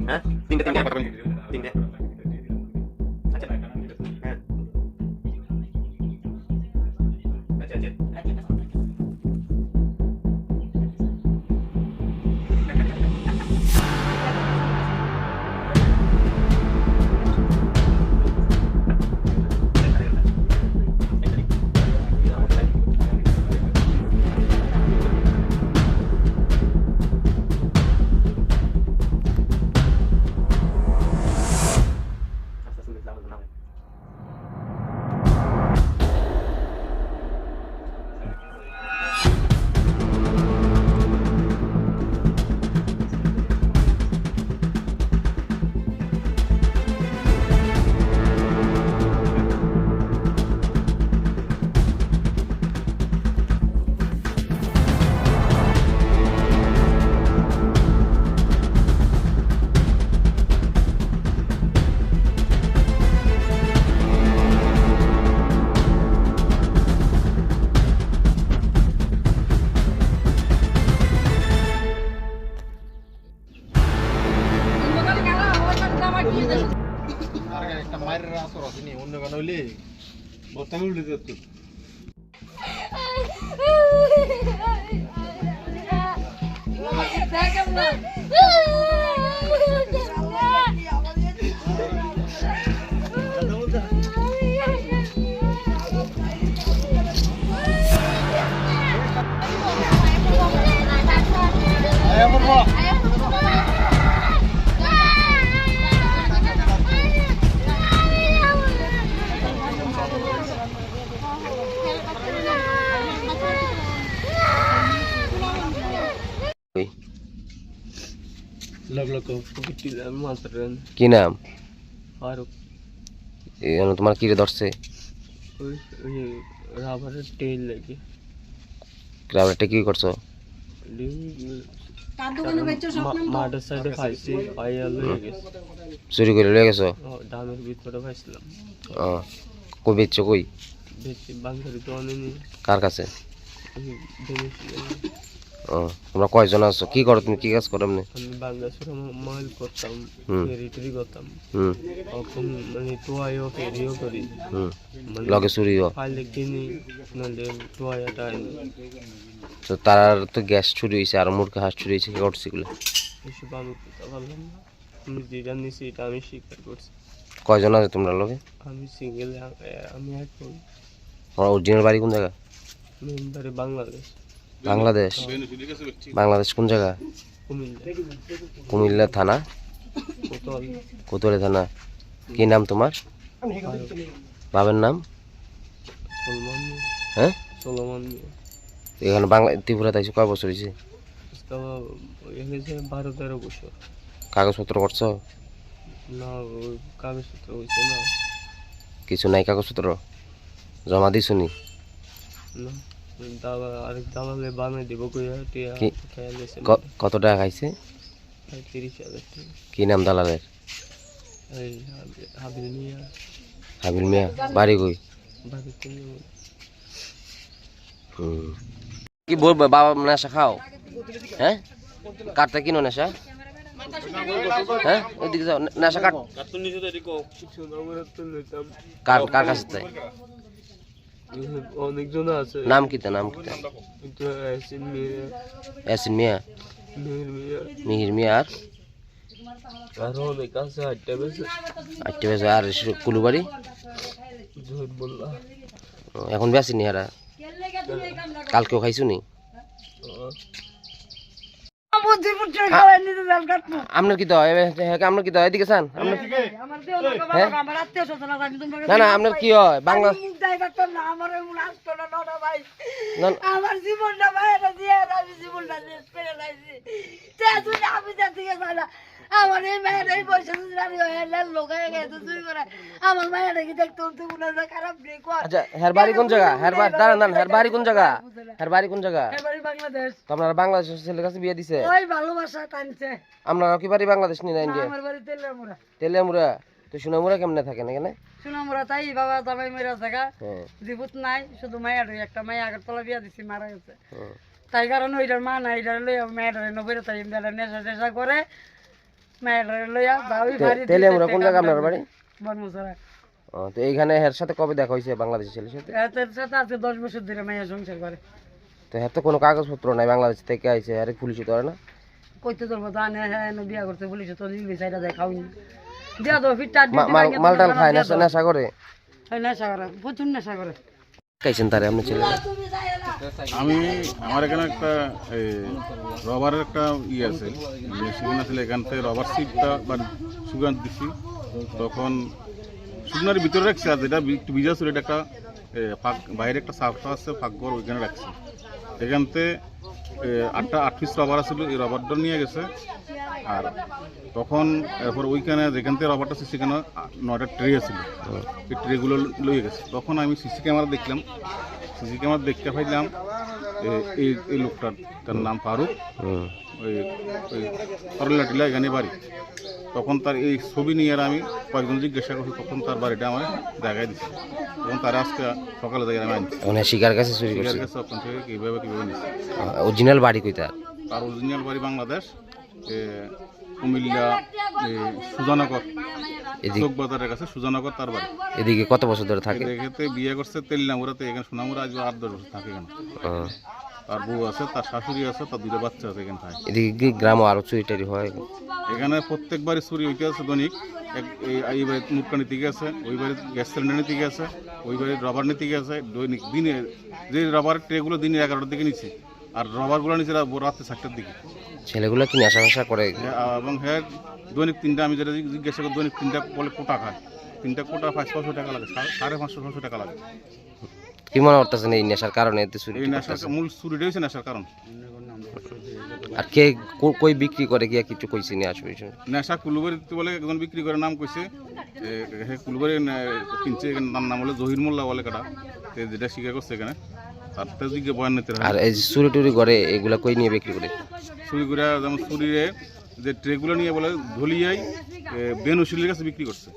হ্যাঁ তিনটে তিনটে তিনটে একটা মায়ের আসর আছে নি অন্য গান হইলে বর্তমানে উল্টে যেত আয়া কি নাম তোমার কি ধরছে রাবারের টেল লাগে কি করছ মাঠের সাইডে খাইছি পাইয়া লয়ে গেছে চুরি করে লয়ে গেছো ও, ডামের ভিতরে পাইছিলাম ও কই বেচছো কই তো কার কাছে তোমরা কয়জন আছো? কি করো তুমি? কি কাজ করো এমনি? আমি বাংলাদেশের মাইল করতাম হুম। ফেরি টেরি করতাম। হুম। মানে টোয়াইও ফেরিও করি। হুম। মানে লগে চুরিও? ফাইলে কিনি নাহলে টোয়াইয়াটা আনি। তো তার তো গ্যাস চুরি হয়েছে আর মুরগি হাঁস চুরি হয়েছে কি করছে এগুলো? এসব আমি না। যেটা নিছি এটা আমি স্বীকার করছি। কয়জন আছে তোমরা লগে? আমি সিঙ্গেল আমি এক তোমার অরিজিনাল বাড়ি কোন জায়গা? বাংলাদেশ। বাংলাদেশ। বাংলাদেশ কোন জায়গা? কুমিল্লা থানা? কোতোয়ালি থানা। কি নাম তোমার? বাবার নাম? হ্যাঁ? এখানে বাংলা ত্রিপুরা তাইছো, কয় বছর হয়েছে বারো তেরো বছর কাগজপত্র করছ? না কাগজপত্র না কিছু নাই কাগজপত্র? জমা দিছ না? আরেক দালালে দিব কইয়া কত টাকা খাইছে? তিরিশ হাজার কি নাম দালালের? হাবিল মিয়া। হাবিল মিয়া বাড়ি কই? হুম। কি বলব বাবা নেশা খাও? হ্যাঁ? কাটতে কিনো নেশা? হ্যাঁ? ওইদিকে যাও নেশা কাট। কার কার কাছে তাই অনেকজন আছে। নাম কিতা নাম কিতা ইয়াসিন মিয়া। মেহের মিয়া। আর? আরও অনেক আছে আটটা বেজে। আটটা বেজে আর কুলুবাড়ি? এখন বেসিনি হারা? কালকেও খাইছো নি আপনার কি তো আপনার কি তো এদিকে চান? না না আপনার কি হয়? বাংলা আমার জীবনটা বাইরে দিয়ে আমি জীবনটা শেষ করে লাইছি আমি যাতে গেছে আমার এই মায়ের এই বয়সে যদি আমি লোক হয়ে গেছে চুরি করে। আমার মায়ের কি দেখতে উঠতে মনে হয় খারাপ নেই কর আচ্ছা হের বাড়ি কোন জায়গা? হের বাড়ি দাঁড়ান দাঁড়ান হের বাড়ি কোন জায়গা? হের বাড়ি কোন জায়গা? এবারে বাংলাদেশ। আপনারা বাংলাদেশের ছেলের কাছে বিয়ে দিছে? ওই ভালোবাসা টানছে। আপনারা কি বাড়ি বাংলাদেশ নিয়ে ইন্ডিয়া আমার বাড়ি তেলেমুরা তেলিয়ামুরা তো সোনামুরা কেমনে থাকেন এখানে সুনামুরা তাই বাবা জামাই মেরা থাকা হ্যাঁ। নাই শুধু মায়ের একটা মাই আগের তলা বিয়া দিছি মারা গেছে। তাই কারণে ওইটার মা নাই এটার লই মেয়েটার নবীর তাই নেশা টেশা করে তে- আমরা কোন জায়গা আপনার বাড়ি তো এইখানে এর সাথে কবে দেখা হয়েছে বাংলাদেশের ছেলের সাথে? এর সাথে আজকে দশ বছর ধরে মেয়ে সংসার করে তো হ্যাঁ তো কোনো কাগজপত্র নাই বাংলাদেশ থেকে আইছে আরে পুলিশই ধরে না? কইতে তোর মতো আনে হ্যাঁ বিয়া করতে বলিস তো সাইডা দেয় তো চার মাল মালটাল খায় নেশা নেশা করে নেশা করে প্রচুর নেশা করে খাইছেন তারে আপনার ছেলে? আমি আমার এখানে একটা রবারের একটা ইয়ে আছে। মেশিন আছে এখান থেকে রবার সিটটা বা সুগার দিছি। তখন শুকনার ভিতরে রাখছি আর যেটা বি- ভিজা ছিল এটা একটা ফাঁক বাইরে একটা সাফা আছে ফাঁক ঘর ওইখানে রাখছি। এখানতে আটটা আট পিস রবার আছিল এই রবারটা নিয়ে গেছে। আর তখন এরপর ওইখানে যেখান থেকে রবারটা আছে সেখানে নয়টা ট্রে আছিল। এই ট্রেগুলো লইয়ে গেছে। তখন আমি সিসি ক্যামেরা দেখলাম। সিসি ক্যামেরা দেখতে পাইলাম এই এই লোকটার তার নাম ফারুক। ওই ওই করলা টিলা এখানে বাড়ি। তখন তার এই ছবি নিয়ে আর আমি কয়েকজন জিজ্ঞাসা করছি তখন তার বাড়িটা আমার দেখাই দিচ্ছি তখন তারা আজকে সকালে যাই আমি আনছি। মানে শিকার কাছে চুরি ঠিক করছে? ওখান থেকে কীভাবে কীভাবে নিচ্ছে অরিজিনাল বাড়ি কইতা তার অরিজিনাল বাড়ি বাংলাদেশ। এ, কুমিল্লা সুজানগর এদিক চোখবাজারের কাছে সুজানগর তার বাড়ি। এদিকে কত বছর ধরে থাকে? বিয়ে করছে তেলিনামুরাতে এখানে সোনামুরা আজ আট দশ বছর থাকে এখানে। তার বউ আছে তার শাশুড়ি আছে তার দুটো বাচ্চা আছে এখানে থাকে। এদিকে আরও চুরি টারি হয়? এখানে প্রত্যেকবারই চুরি হইতে আছে দৈনিক। এই এই বাড়ি মুটকা নিতে গেছে ওই বাড়ির গ্যাস সিলিন্ডার নিতে আছে ওই বাড়ির রবার নিতে গেছে দৈনিক দিনে যে রবার ট্রেগুলো দিনে এগারোটার দিকে নিচ্ছে। আর রবারগুলো নিচ্ছে রা- রাত্রে চারটার দিকে। ছেলেগুলো কি নেশা ফেশা করে? হ্যাঁ, এবং হ্যাঁ দৈনিক তিনটা আমি যেটা জিজ্ঞে- জিজ্ঞাসা করি দৈনিক তিনটা বলে কোটা খায়। তিনটা কোটা পাঁচ পাঁচশো টাকা লাগে সাড়ে- পাঁচশো ছশো টাকা লাগে। কি মনে করতেছেন এই নেশার কারণে? এতে চুরি এই নেশার মূল চুরিটাই হচ্ছে নেশার কারণ। আর কে কই বিক্রি করে? কি কিছু কইছি নি আসবে নেশা কুলুবাড়ি বলে একজন বিক্রি করে নাম কইছে কুলুবাড়ি কিনছে তার নাম হলো জহির মোল্লা বলে কাটা যেটা স্বীকার করছে এখানে। আর এই চুরি টুরি করে এগুলা কই নিয়ে বিক্রি করে? চুরি করে যেমন চুরিরে যে ট্রেগুলো নিয়ে বলে ধলিয়াই বেনুশিলের কাছে বিক্রি করছে।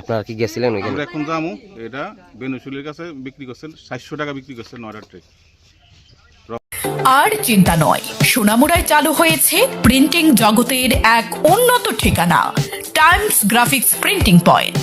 আপনারা কি গেছিলেন ওইখানে? আমরা এখন যামু এটা বেনুশিলের কাছে বিক্রি করছেন সাতশো টাকা বিক্রি করছে নয়টা ট্রে আর চিন্তা নয় সোনামুড়ায় চালু হয়েছে প্রিন্টিং জগতের এক উন্নত ঠিকানা টাইমস গ্রাফিক্স প্রিন্টিং পয়েন্ট।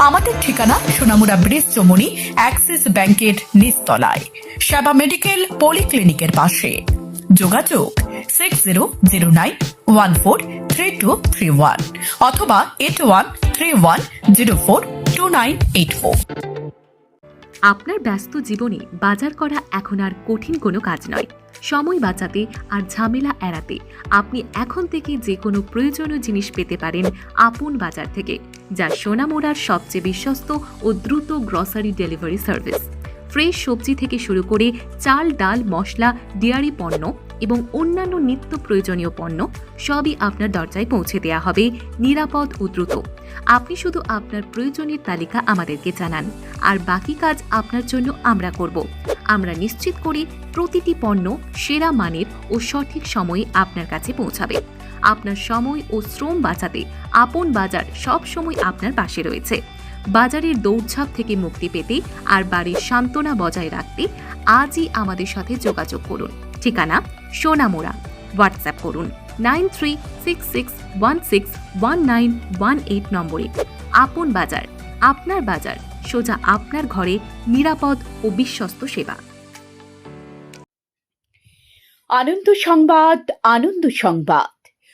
আমাদের ঠিকানা সোনামুড়া ব্রিজ চমুনি, অ্যাক্সিস ব্যাংকের নিচতলায়। সেবা মেডিকেল পলিক্লিনিকের পাশে। যোগাযোগ six zero zero nine one four three two three one অথবা eight one three one zero four two nine eight four. আপনার ব্যস্ত জীবনে বাজার করা এখন আর কঠিন কোনো কাজ নয়। সময় বাঁচাতে আর ঝামেলা এড়াতে আপনি এখন থেকে যে কোনো প্রয়োজনীয় জিনিস পেতে পারেন আপন বাজার থেকে। যা সোনামোড়ার সবচেয়ে বিশ্বস্ত ও দ্রুত গ্রসারি ডেলিভারি সার্ভিস। ফ্রেশ সবজি থেকে শুরু করে চাল, ডাল, মশলা, ডেয়ারি পণ্য এবং অন্যান্য নিত্য প্রয়োজনীয় পণ্য সবই আপনার দরজায় পৌঁছে দেওয়া হবে নিরাপদ ও দ্রুত। আপনি শুধু আপনার প্রয়োজনের তালিকা আমাদেরকে জানান, আর বাকি কাজ আপনার জন্য আমরা করব। আমরা নিশ্চিত করি প্রতিটি পণ্য সেরা মানের ও সঠিক সময়ে আপনার কাছে পৌঁছাবে। আপনার সময় ও শ্রম বাঁচাতে আপন বাজার সব সময় আপনার পাশে রয়েছে। বাজারের দৌড়ঝাঁপ থেকে মুক্তি পেতে আর বাড়ির সান্ত্বনা বজায় রাখতে আজই আমাদের সাথে যোগাযোগ করুন। ঠিকানা সোনামোড়া। হোয়াটসঅ্যাপ করুন nine three six six one six one nine one eight নম্বরে। আপন বাজার, আপনার বাজার, সোজা আপনার ঘরে নিরাপদ ও বিশ্বস্ত সেবা। আনন্দ সংবাদ আনন্দ সংবাদ।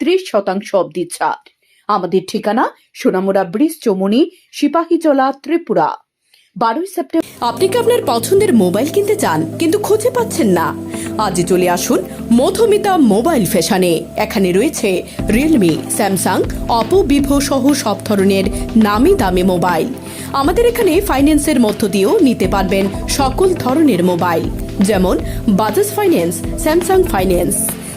ত্রিশ শতাংশ অব্দি ছাড় আমাদের ঠিকানা সোনামুড়া ব্রিজ চমুনি, সিপাহীজলা, ত্রিপুরা। বারোই সেপ্টেম্বর আপনি কি আপনার পছন্দের মোবাইল কিনতে চান, কিন্তু খুঁজে পাচ্ছেন না? আজই চলে আসুন মধুমিতা মোবাইল ফ্যাশনে। এখানে রয়েছে রিয়েলমি স্যামসাং অপো ভিভো সহ সব ধরনের নামি দামি মোবাইল। আমাদের এখানে ফাইন্যান্সের মধ্য দিয়েও নিতে পারবেন সকল ধরনের মোবাইল, যেমন বাজাজ ফাইন্যান্স স্যামসাং ফাইন্যান্স